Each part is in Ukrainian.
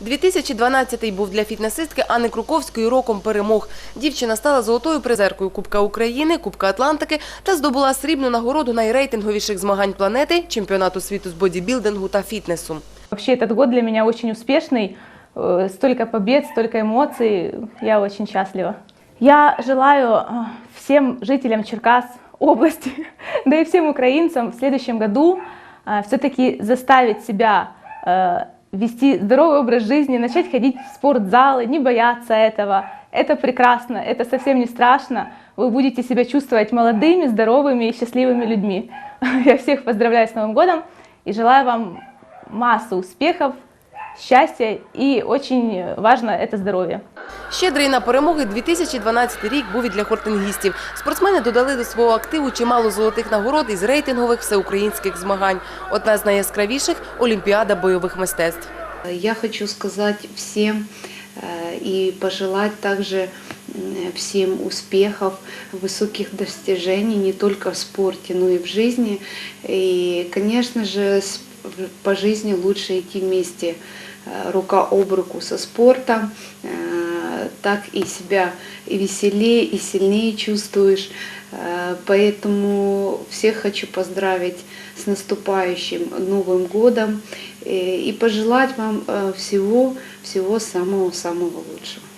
2012 був для фітнесистки Анни Круковської роком перемог. Дівчина стала золотою призеркою Кубка України, Кубка Атлантики та здобула срібну нагороду найрейтинговіших змагань планети чемпіонату світу з бодібілдингу та фітнесу. Вообще этот год для меня очень успешный. Э, Столько побед, столько эмоций. Я очень счастлива. Я желаю э, всем жителям Черкас области, да и всем украинцам в следующем году все-таки заставить себя э, вести здоровый образ жизни, начать ходить в спортзалы, не бояться этого. Это прекрасно, это совсем не страшно. Вы будете себя чувствовать молодыми, здоровыми и счастливыми людьми. Я всех поздравляю с Новым годом и желаю вам массу успехов, счастья и очень важно это здоровье. Щедрий на перемоги 2012 рік був і для хортингістів. Спортсмени додали до свого активу чимало золотих нагород із рейтингових всеукраїнських змагань. Одна з найяскравіших – Олімпіада бойових мистецтв. Я хочу сказать всем э, и пожелать также м, всем успехов, высоких достижений не только в спорте, но и в жизни. И, конечно же, с- в- по жизни лучше идти вместе э, рука об руку со спортом, э, так и себя и веселее, и сильнее чувствуешь. Э, Поэтому всех хочу поздравить с наступающим Новым годом э, и пожелать вам э, всего, всего самого-самого лучшего.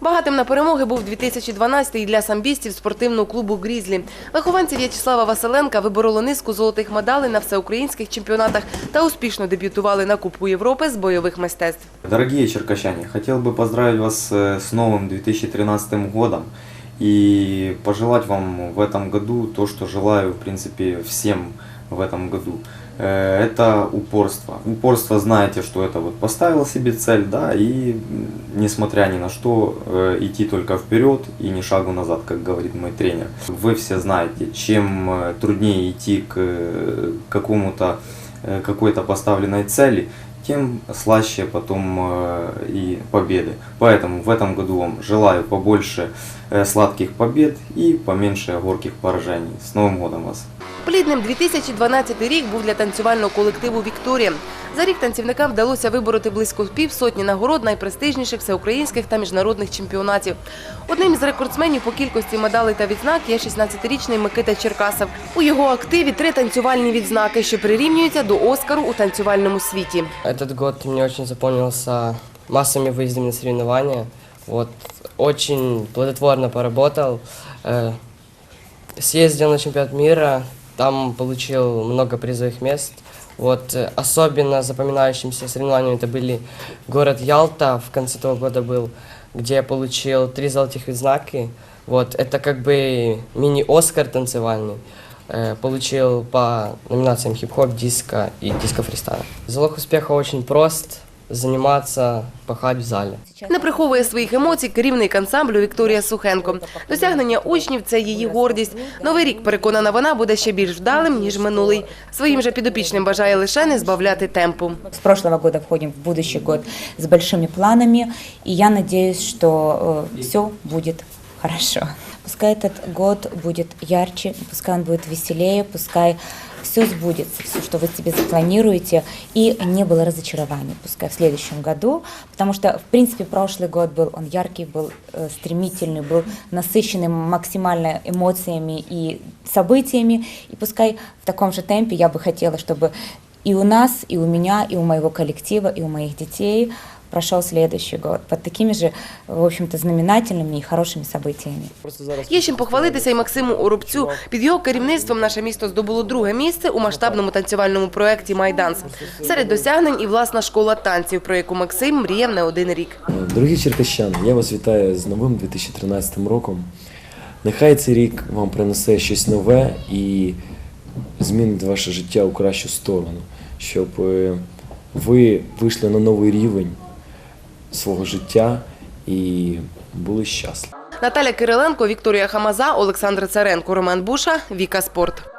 Багатим на перемоги був 2012 і для самбістів спортивного клубу «Грізлі». Вихованці В'ячеслава Василенка вибороли низку золотих медалей на всеукраїнських чемпіонатах та успішно дебютували на Кубку Європи з бойових мистецтв. Дорогие черкащане, хотел бы поздравить вас э, с новым 2013 годом и пожелать вам в этом году то, что желаю, в принципе, всем В этом году. Э, Это упорство. Упорство, знаете, что это вот поставил себе цель, да, и несмотря ни на что, э, идти только вперед и ни шагу назад, как говорит мой тренер. Вы все знаете, чем э, труднее идти к какому-то какой-то поставленной цели, тем слаще потом э, и победы. Поэтому в этом году вам желаю побольше э, сладких побед и поменьше горьких поражений. С Новым годом вас! Плідним 2012 рік був для танцювального колективу «Вікторія». За рік танцівникам вдалося вибороти близько півсотні нагород найпрестижніших всеукраїнських та міжнародних чемпіонатів. Одним із рекордсменів по кількості медалей та відзнак є 16-річний Микита Черкасов. У його активі три танцювальні відзнаки, що прирівнюються до Оскару у танцювальному світі. Этот год мне очень запомнился массовыми выездами на соревнования. Вот, очень плодотворно поработал. Э, Съездил на чемпионат мира, там получил много призовых мест. Вот, э, особенно запоминающимся соревнованиями это были город Ялта, в конце того года был, где я получил три золотых відзнаки. Вот, это как бы мини-Оскар танцевальный. Э, Получил по номинациям хип-хоп, диско и диско-фристайл. Залог успеха очень прост. Заниматься, пахать в залі. Не приховує своїх емоцій керівник ансамблю Вікторія Сухенко. Досягнення учнів це її гордість. Новий рік, переконана вона, буде ще більш вдалим, ніж минулий. Своїм же підопічним бажає лише не збавляти темпу. З прошлого року входимо в будущий год з большими планами, і я сподіваюся, що все будет хорошо. Пускай этот год будет ярче, пускай он будет веселее, пускай все сбудется, все, что вы себе запланируете, и не было разочарований, пускай в следующем году, потому что, в принципе, прошлый год был, он яркий, был э, стремительный, был насыщенный максимально эмоциями и событиями, и пускай в таком же темпе я бы хотела, чтобы и у нас, и у меня, и у моего коллектива, и у моих детей прошел следующий год под такими же, в общем-то, знаменательными и хорошими событиями. Є чим похвалитися і Максиму Оробцю. Під його керівництвом наше місто здобуло друге місце у масштабному танцювальному проєкті «Майданс». Серед досягнень і власна школа танців, про яку Максим мріяв не один рік. Дорогі черкащани, я вас вітаю з новим 2013 роком. Нехай цей рік вам принесе щось нове і змінить ваше життя у кращу сторону, щоб е, ви вийшли на новий рівень свого життя і були щасливі. Наталя Кириленко, Вікторія Хамаза, Олександр Царенко, Роман Буша, Віка Спорт.